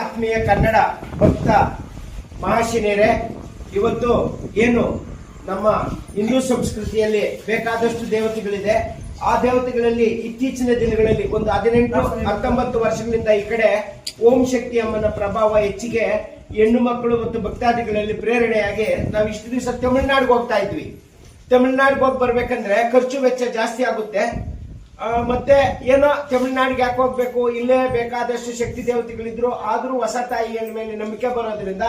ಆತ್ಮೀಯ ಕನ್ನಡ ಭಕ್ತ ಮಹಾಶಿನೇರೆ, ಇವತ್ತು ಏನು ನಮ್ಮ ಹಿಂದೂ ಸಂಸ್ಕೃತಿಯಲ್ಲಿ ಬೇಕಾದಷ್ಟು ದೇವತೆಗಳಿದೆ. ಆ ದೇವತೆಗಳಲ್ಲಿ ಇತ್ತೀಚಿನ ದಿನಗಳಲ್ಲಿ ಒಂದು ಹದಿನೆಂಟು, ಹತ್ತೊಂಬತ್ತು ವರ್ಷಗಳಿಂದ ಈ ಕಡೆ ಓಂ ಶಕ್ತಿ ಅಮ್ಮನ ಪ್ರಭಾವ ಹೆಚ್ಚಿಗೆ ಹೆಣ್ಣು ಮಕ್ಕಳು ಮತ್ತು ಭಕ್ತಾದಿಗಳಲ್ಲಿ ಪ್ರೇರಣೆಯಾಗಿ ನಾವು ಇಷ್ಟು ದಿವಸ ತಮಿಳುನಾಡಿಗೆ ಹೋಗ್ತಾ ಇದ್ವಿ. ತಮಿಳುನಾಡಿಗೆ ಹೋಗಿ ಬರ್ಬೇಕಂದ್ರೆ ಖರ್ಚು ವೆಚ್ಚ ಜಾಸ್ತಿ ಆಗುತ್ತೆ. ಮತ್ತೆ ಏನೋ ತಮಿಳುನಾಡಿಗೆ ಯಾಕೆ ಹೋಗ್ಬೇಕು? ಇಲ್ಲೇ ಬೇಕಾದಷ್ಟು ಶಕ್ತಿ ದೇವತೆಗಳಿದ್ರು, ಆದ್ರೂ ಹೊಸ ತಾಯಿಯ ಮೇಲೆ ನಂಬಿಕೆ ಬರೋದ್ರಿಂದ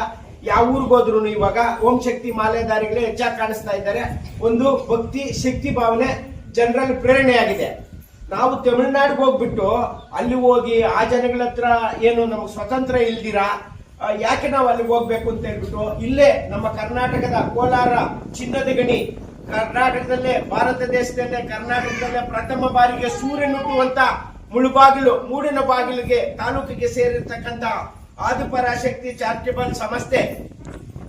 ಯಾವ ಊರಿಗೆ ಹೋದ್ರು ಇವಾಗ ಓಂ ಶಕ್ತಿ ಮಾಲೆದಾರಿಗಳೇ ಹೆಚ್ಚಾಗಿ ಕಾಣಿಸ್ತಾ ಇದ್ದಾರೆ. ಒಂದು ಭಕ್ತಿ, ಶಕ್ತಿ ಭಾವನೆ ಜನರಲ್ಲಿ ಪ್ರೇರಣೆಯಾಗಿದೆ. ನಾವು ತಮಿಳುನಾಡಿಗೆ ಹೋಗ್ಬಿಟ್ಟು ಅಲ್ಲಿ ಹೋಗಿ ಆ ಜನಗಳ ಹತ್ರ ಏನು ನಮಗೆ ಸ್ವತಂತ್ರ ಇಲ್ದಿರಾ? ಯಾಕೆ ನಾವು ಅಲ್ಲಿಗೆ ಹೋಗ್ಬೇಕು ಅಂತ ಹೇಳ್ಬಿಟ್ಟು ಇಲ್ಲೇ ನಮ್ಮ ಕರ್ನಾಟಕದ ಕೋಲಾರ ಚಿನ್ನದ ಗಣಿ ಕರ್ನಾಟಕದಲ್ಲೇ, ಭಾರತ ದೇಶದಲ್ಲೇ, ಕರ್ನಾಟಕದಲ್ಲೇ ಪ್ರಥಮ ಬಾರಿಗೆ ಸೂರ್ಯನ ಹುಟ್ಟುವಂತ ಮುಳುಬಾಗಿಲು, ಮೂಡಿನ ಬಾಗಿಲಿಗೆ ತಾಲೂಕಿಗೆ ಸೇರಿರ್ತಕ್ಕಂತ ಆದಿಪರಾಶಕ್ತಿ ಚಾರಿಟಬಲ್ ಸಂಸ್ಥೆ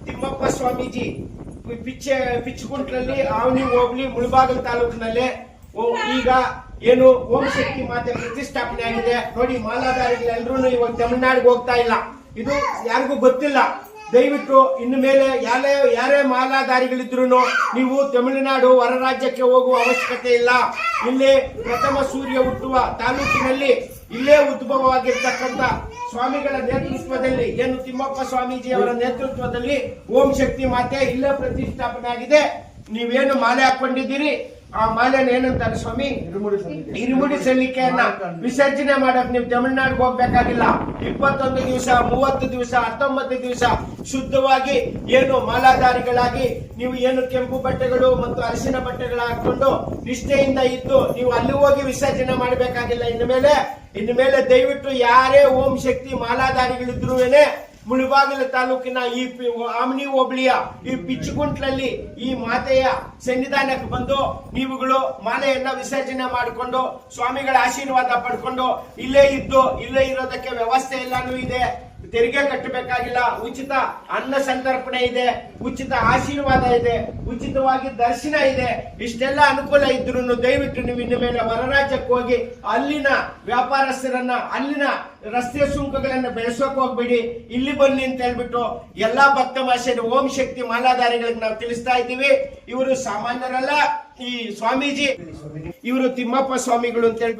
ತಿಮ್ಮಪ್ಪ ಸ್ವಾಮೀಜಿ ಪಿಚ್ಚೆ ಪಿಚ್ಚುಕುಂಟ್ರಲ್ಲಿ ಅವನಿ ಹೋಗ್ಲಿ ಮುಳುಬಾಗಿಲು ತಾಲೂಕಿನಲ್ಲೇ ಈಗ ಏನು ಓಂ ಶಕ್ತಿ ಮಾತೆ ಪ್ರತಿಷ್ಠಾಪನೆ ಆಗಿದೆ ನೋಡಿ ಮಾಲಾಧಾರಿಗಳೆಲ್ಲರೂ ಇವಾಗ ತಮಿಳ್ನಾಡಿಗೆ ಹೋಗ್ತಾ ಇಲ್ಲ. ಇದು ಯಾರಿಗೂ ಗೊತ್ತಿಲ್ಲ. ದಯವಿಟ್ಟು ಇನ್ನು ಮೇಲೆ ಯಾರೇ ಯಾರೇ ಮಾಲಾಧಾರಿಗಳಿದ್ರು ನೀವು ತಮಿಳುನಾಡು ಹೊರ ರಾಜ್ಯಕ್ಕೆ ಹೋಗುವ ಅವಶ್ಯಕತೆ ಇಲ್ಲ. ಇಲ್ಲಿ ಪ್ರಥಮ ಸೂರ್ಯ ಹುಟ್ಟುವ ತಾಲೂಕಿನಲ್ಲಿ ಇಲ್ಲೇ ಉದ್ಭವವಾಗಿರ್ತಕ್ಕಂಥ ಸ್ವಾಮಿಗಳ ನೇತೃತ್ವದಲ್ಲಿ, ಏನು ತಿಮ್ಮಪ್ಪ ಸ್ವಾಮೀಜಿ ಅವರ ನೇತೃತ್ವದಲ್ಲಿ ಓಂ ಶಕ್ತಿ ಮಾತೆ ಇಲ್ಲೇ ಪ್ರತಿಷ್ಠಾಪನೆ ಆಗಿದೆ ನೀವೇನು ಮಾಲೆ ಹಾಕೊಂಡಿದ್ದೀರಿ? ಆ ಮಾಲೆನ ಏನಂತಾರೆ ಸ್ವಾಮಿ, ಇರುಮುಡಿ ಸಲ್ಲಿಕೆ. ವಿಸರ್ಜನೆ ಮಾಡಕ್ ನೀವು ತಮಿಳ್ನಾಡಿಗೆ ಹೋಗ್ಬೇಕಾಗಿಲ್ಲ. ಇಪ್ಪತ್ತೊಂದು ದಿವಸ, ಮೂವತ್ತು ದಿವಸ, ಹತ್ತೊಂಬತ್ತು ದಿವಸ ಶುದ್ಧವಾಗಿ ಏನು ಮಾಲಾಧಾರಿಗಳಾಗಿ ನೀವು ಏನು ಕೆಂಪು ಬಟ್ಟೆಗಳು ಮತ್ತು ಅರಿಶಿನ ಬಟ್ಟೆಗಳು ಹಾಕೊಂಡು ನಿಷ್ಠೆಯಿಂದ ಇದ್ದು ನೀವು ಅಲ್ಲಿ ಹೋಗಿ ವಿಸರ್ಜನೆ ಮಾಡಬೇಕಾಗಿಲ್ಲ. ಇನ್ನು ಮೇಲೆ ಇನ್ನು ಮೇಲೆ ದಯವಿಟ್ಟು ಯಾರೇ ಓಂ ಶಕ್ತಿ ಮಾಲಾಧಾರಿಗಳಿದ್ರುವೇನೆ ಮುಳುಬಾಗಿಲು ತಾಲೂಕಿನ ಈ ಆಮನಿ ಹೋಬಳಿಯ ಈ ಪಿಚ್ಚುಗುಂಟ್ಲಲ್ಲಿ ಈ ಮಾತೆಯ ಸನ್ನಿಧಾನಕ್ಕೆ ಬಂದು ನೀವುಗಳು ಮಾಲೆಯನ್ನ ವಿಸರ್ಜನೆ ಮಾಡಿಕೊಂಡು ಸ್ವಾಮಿಗಳ ಆಶೀರ್ವಾದ ಪಡ್ಕೊಂಡು ಇಲ್ಲೇ ಇದ್ದು, ಇಲ್ಲೇ ಇರೋದಕ್ಕೆ ವ್ಯವಸ್ಥೆ ಎಲ್ಲಾನು ಇದೆ. ತೆರಿಗೆ ಕಟ್ಟಬೇಕಾಗಿಲ್ಲ. ಉಚಿತ ಅನ್ನ ಸಂತರ್ಪಣೆ ಇದೆ, ಉಚಿತ ಆಶೀರ್ವಾದ ಇದೆ, ಉಚಿತವಾಗಿ ದರ್ಶನ ಇದೆ. ಇಷ್ಟೆಲ್ಲ ಅನುಕೂಲ ಇದ್ರು ದಯವಿಟ್ಟು ನೀವು ಇನ್ನು ಮೇಲೆ ಹೊರರಾಜ್ಯಕ್ಕೆ ಹೋಗಿ ಅಲ್ಲಿನ ವ್ಯಾಪಾರಸ್ಥರನ್ನ, ಅಲ್ಲಿನ ರಸ್ತೆ ಸುಂಕಗಳನ್ನ ಬೆಳೆಸೋಕೆ ಹೋಗ್ಬೇಡಿ. ಇಲ್ಲಿ ಬನ್ನಿ ಅಂತ ಹೇಳ್ಬಿಟ್ಟು ಎಲ್ಲಾ ಭಕ್ತ ಓಂ ಶಕ್ತಿ ಮಾಲಾಧಾರಿಗಳಿಗೆ ನಾವು ತಿಳಿಸ್ತಾ ಇದ್ದೀವಿ. ಇವರು ಸಾಮಾನ್ಯರಲ್ಲ, ಈ ಸ್ವಾಮೀಜಿ. ಇವರು ತಿಮ್ಮಪ್ಪ ಸ್ವಾಮಿಗಳು ಅಂತ ಹೇಳ್ಬಿಟ್ಟು